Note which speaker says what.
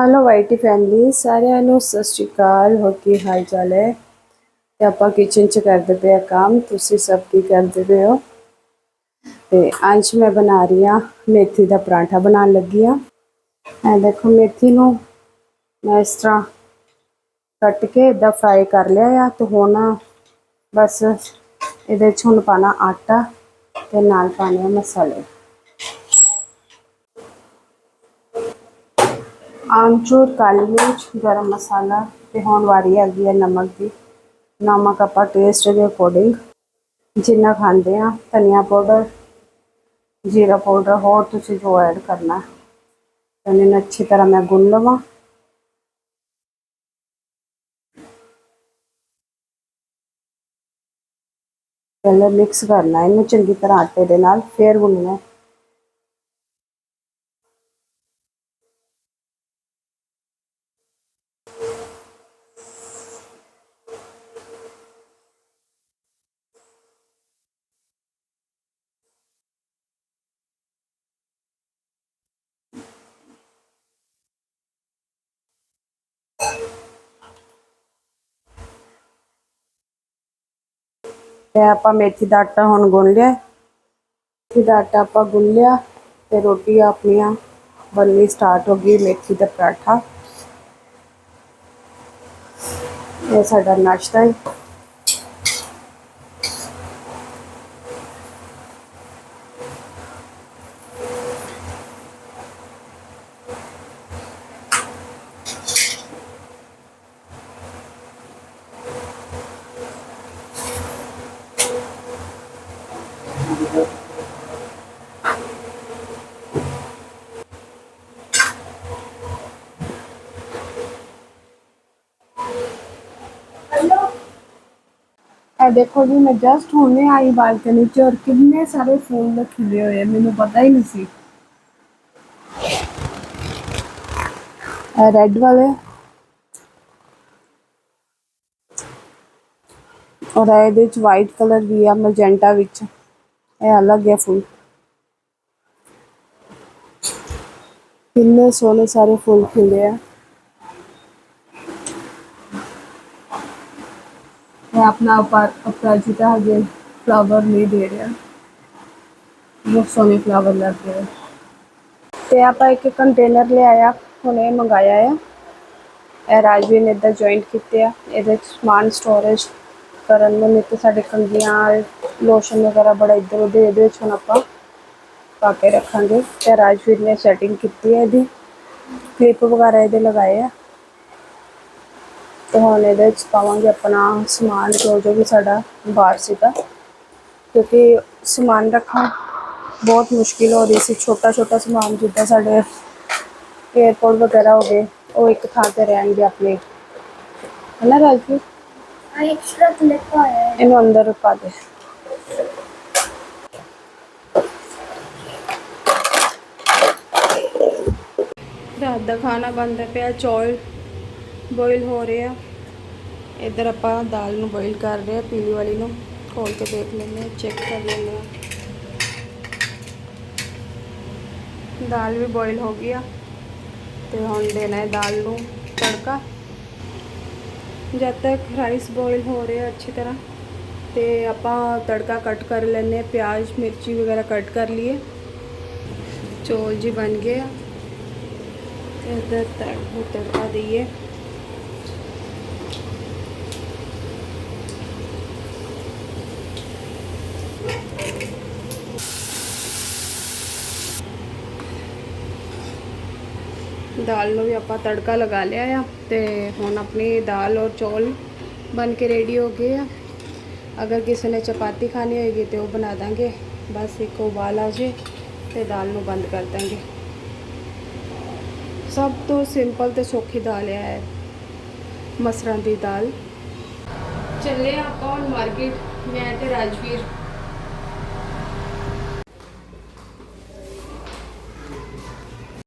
Speaker 1: Hello ਵਾਈਟੀ family ਸਾਰਿਆਂ ਨੂੰ ਸਤਿ ਸ਼੍ਰੀ ਅਕਾਲ। ਹੋ ਕੀ ਹਾਲ ਚਾਲ ਹੈ? ਤੇ ਆਪਾਂ ਕਿਚਨ 'ਚ ਕਰਦੇ ਪਏ ਆ ਕੰਮ। ਤੁਸੀਂ ਸਭ ਕੀ ਕਰਦੇ ਪਏ ਹੋ? ਤੇ ਅੱਜ ਮੈਂ ਬਣਾ ਰਹੀ ਹਾਂ ਮੇਥੀ ਦਾ ਪਰਾਂਠਾ ਬਣਾਉਣ ਲੱਗੀ ਆ ਇਹ ਦੇਖੋ, ਮੇਥੀ ਨੂੰ ਮੈਂ ਇਸ ਤਰ੍ਹਾਂ ਕੱਟ ਕੇ ਇਦਾਂ ਫਰਾਈ ਕਰ ਲਿਆ ਆ। ਤੇ ਹੁਣ ਬਸ ਇਹਦੇ 'ਚ ਹੁਣ ਪਾਣਾ ਆਟਾ ਤੇ ਨਾਲ ਪਾਣੇ ਆ ਮਸਾਲੇ। ਆਮਚੂਰ ਕਾਲੀ ਮਿਰਚ ਗਰਮ ਮਸਾਲਾ ਤੇ ਹੁਣ ਵਾਰੀ ਆ ਗਈ ਹੈ ਨਮਕ ਦੀ ਨਮਕ ਆਪਾਂ ਟੇਸਟ ਦੇ ਅਕੋਰਡਿੰਗ ਜਿੰਨਾ ਖਾਂਦੇ ਆ ਧਨੀਆ ਪਾਊਡਰ ਜੀਰਾ ਪਾਊਡਰ ਹੋਰ ਤੁਸੀਂ ਜੋ ਐਡ ਕਰਨਾ ਹੈ ਇਹਨੂੰ ਅੱਛੀ ਤਰ੍ਹਾਂ ਮੈਂ ਗੁੰਨ ਲਵਾਂ ਪਹਿਲਾਂ ਮਿਕਸ ਕਰਨਾ ਇਹਨੂੰ ਚੰਗੀ ਤਰ੍ਹਾਂ ਆਟੇ ਦੇ ਨਾਲ ਫੇਰ ਗੁੰਨਣਾ ਤੇ ਆਪਾਂ ਮੇਥੀ ਦਾ ਆਟਾ ਹੁਣ ਗੁੰਨ ਲਿਆ। ਮੇਥੀ ਦਾ ਆਟਾ ਆਪਾਂ ਗੁੰਨ ਲਿਆ ਤੇ ਰੋਟੀ ਆਪਣੀਆਂ ਬਣਨੀ ਸਟਾਰਟ ਹੋ ਗਈ ਮੇਥੀ ਦਾ ਪਰਾਠਾ। ਇਹ ਸਾਡਾ ਨਾਸ਼ਤਾ ਹੈ। ਇਹ ਦੇਖੋ ਜੀ, ਮੈਂ ਜਸਟ ਹੁਣੇ ਆਈ ਬਾਲਕਨੀ 'ਚ ਔਰ ਕਿੰਨੇ ਸਾਰੇ ਫੁੱਲ ਖਿਲੇ ਹੋਏ ਮੈਨੂੰ ਪਤਾ ਹੀ ਨਹੀਂ ਸੀ। ਰੈੱਡ ਵਾਲੇ। ਔਰ ਇਹਦੇ 'ਚ ਵਾਈਟ ਕਲਰ ਵੀ ਆ ਮੈਜੈਂਟਾ ਵਿੱਚ। ਇਹ ਅਲੱਗ ਹੈ ਫੁੱਲ। ਕਿੰਨੇ ਸੋਹਣੇ ਸਾਰੇ ਫੁੱਲ ਖਿਲੇ ਆ। ਮੈਂ ਆਪਣਾ ਅਪਰਾਜਿਤਾ ਹਜੇ ਫਲਾਵਰ ਨਹੀਂ ਦੇ ਰਿਹਾ। ਬਹੁਤ ਸੋਹਣੇ ਫਲਾਵਰ ਲੱਗ ਰਹੇ ਤੇ ਆਪਾਂ ਇੱਕ ਕੰਟੇਨਰ ਲਿਆਇਆ ਹੁਣੇ ਮੰਗਾਇਆ ਆ। ਇਹ ਰਾਜਵੀਰ ਨੇ ਇੱਦਾਂ ਜੁਆਇੰਟ ਕੀਤੇ ਆ। ਇਹਦੇ 'ਚ ਸਮਾਨ ਸਟੋਰੇਜ ਕਰਨ ਨੂੰ ਨਹੀਂ ਤੇ ਸਾਡੇ ਕੰਗੀਆਂ ਲੋਸ਼ਨ ਵਗੈਰਾ ਬੜਾ ਇੱਧਰ ਉੱਧਰ ਇਹਦੇ ਵਿੱਚ ਹੁਣ ਆਪਾਂ ਪਾ ਕੇ ਰੱਖਾਂਗੇ। ਤੇ ਰਾਜਵੀਰ ਨੇ ਸੈਟਿੰਗ ਕੀਤੀ ਹੈ ਇਹਦੀ। ਕਲਿੱਪ ਵਗੈਰਾ ਇਹਦੇ ਲਗਾਏ ਆ। ਤੇ ਹੁਣ ਇਹਦੇ ਵਿੱਚ ਪਾਵਾਂਗੇ ਆਪਣਾ ਸਮਾਨ ਜੋ ਜੋ ਵੀ ਸਾਡਾ ਬਾਹਰ ਸੀਗਾ। ਕਿਉਂਕਿ ਸਮਾਨ ਰੱਖਣਾ ਬਹੁਤ ਮੁਸ਼ਕਿਲ ਹੋ ਰਹੀ ਸੀ। ਛੋਟਾ ਛੋਟਾ ਸਮਾਨ ਜਿੱਦਾਂ ਸਾਡੇ ਏਅਰਪੋਰਟ ਵਗੈਰਾ ਹੋ ਗਏ ਉਹ ਇੱਕ ਥਾਂ ਤੇ ਰਹਿਣਗੇ ਆਪਣੇ। ਹੈ ਨਾ ਰਾਜਵੀਰ
Speaker 2: ਆ ਐਕਸਟਰਾ ਕਲਿੱਪ ਆਇਆ ਹੈ।
Speaker 1: ਇਹਨੂੰ ਅੰਦਰ ਪਾ ਦੇ। ਰਾਤ ਦਾ ਖਾਣਾ ਬਣਦਾ ਪਿਆ ਚੌਲ ਬੋਇਲ ਹੋ ਰਹੇ ਆ। ਇੱਧਰ ਆਪਾਂ ਦਾਲ ਨੂੰ ਬੋਇਲ ਕਰ ਰਹੇ ਆ, ਪੀਲੀ ਵਾਲੀ ਨੂੰ। ਖੋਲ ਕੇ ਦੇਖ ਲੈਂਦੇ ਆ ਚੈੱਕ ਕਰ ਲੈਂਦੇ ਆ। ਦਾਲ ਵੀ ਬੋਇਲ ਹੋ ਗਈ ਆ। ਤੇ ਹੁਣ ਦੇਣਾ ਹੈ ਦਾਲ ਨੂੰ ਤੜਕਾ। ਜਦ ਤੱਕ ਰਾਈਸ ਬੋਇਲ ਹੋ ਰਿਹਾ ਅੱਛੀ ਤਰ੍ਹਾਂ, ਤੇ ਆਪਾਂ ਤੜਕਾ ਕੱਟ ਕਰ ਲੈਂਦੇ ਹਾਂ ਪਿਆਜ਼, ਮਿਰਚੀ ਵਗੈਰਾ ਕੱਟ ਕਰ ਲਈਏ। ਚੌਲ ਜੀ ਬਣ ਗਏ ਆ। ਤੇ ਇੱਧਰ ਤੜਕਾ ਤੜਕਾ ਦਈਏ। ਦਾਲ ਨੂੰ ਵੀ ਆਪਾਂ ਤੜਕਾ ਲਗਾ ਲਿਆ ਆ ਤੇ ਹੁਣ ਆਪਣੀ ਦਾਲ ਔਰ ਚੌਲ ਬਣ ਕੇ ਰੈਡੀ ਹੋ ਗਏ ਆ। ਅਗਰ ਕਿਸੇ ਨੇ ਚਪਾਤੀ ਖਾਣੀ ਹੋਏਗੀ ਤੇ ਉਹ ਬਣਾ ਦਾਂਗੇ। ਬਸ ਇੱਕ ਉਬਾਲ ਆ ਜੇ ਤੇ ਦਾਲ ਨੂੰ ਬੰਦ ਕਰ ਦਾਂਗੇ। ਸਭ ਤੋਂ ਸਿੰਪਲ ਤੇ ਸੌਖੀ ਦਾਲ ਹੈ, ਮਸਰਾਂ ਦੀ ਦਾਲ। ਚੱਲੇ ਆਪਾਂ ਹੁਣ ਮਾਰਕੀਟ ਮੈਂ ਤੇ ਰਾਜਵੀਰ।